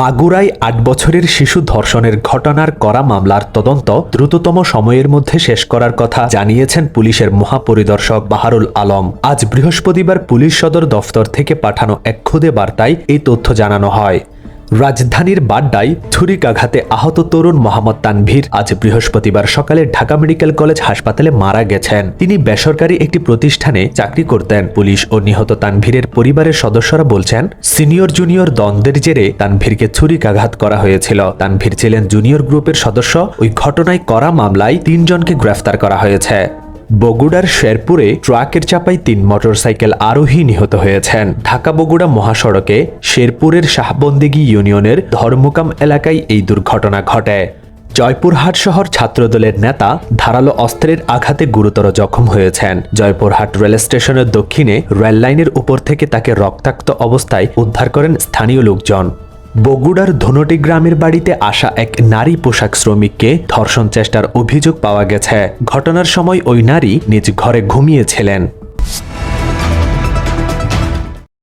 মাগুরায় আট বছরের শিশু ধর্ষণের ঘটনার করা মামলার তদন্ত দ্রুততম সময়ের মধ্যে শেষ করার কথা জানিয়েছেন পুলিশের মহাপরিদর্শক বাহারুল আলম। আজ বৃহস্পতিবার পুলিশ সদর দফতর থেকে পাঠানো এক খুদে বার্তায় এই তথ্য জানানো হয়। রাজধানীর বাড্ডায় ছুরিকাঘাতে আহত তরুণ মোহাম্মদ তানভীর আজ বৃহস্পতিবার সকালে ঢাকা মেডিকেল কলেজ হাসপাতালে মারা গেছেন। তিনি বেসরকারি একটি প্রতিষ্ঠানে চাকরি করতেন। পুলিশ ও নিহত তানভীরের পরিবারের সদস্যরা বলছেন, সিনিয়র জুনিয়র দ্বন্দ্বের জেরে তানভীরকে ছুরিকাঘাত করা হয়েছিল। তানভীর ছিলেন জুনিয়র গ্রুপের সদস্য। ওই ঘটনায় করা মামলায় তিনজনকে গ্রেফতার করা হয়েছে। বগুড়ার শেরপুরে ট্রাকের চাপায় তিন মোটরসাইকেল আরোহী নিহত হয়েছেন। ঢাকা বগুড়া মহাসড়কে শেরপুরের শাহবন্দিগি ইউনিয়নের ধর্মকাম এলাকায় এই দুর্ঘটনা ঘটে। জয়পুরহাট শহর ছাত্রদলের নেতা ধারালো অস্ত্রের আঘাতে গুরুতর জখম হয়েছেন। জয়পুরহাট রেল স্টেশনের দক্ষিণে রেললাইনের উপর থেকে তাকে রক্তাক্ত অবস্থায় উদ্ধার করেন স্থানীয় লোকজন। বগুড়ার ধনটি গ্রামের বাড়িতে আসা এক নারী পোশাক শ্রমিককে ধর্ষণ চেষ্টার অভিযোগ পাওয়া গেছে। ঘটনার সময় ওই নারী নিজ ঘরে ঘুমিয়েছিলেন।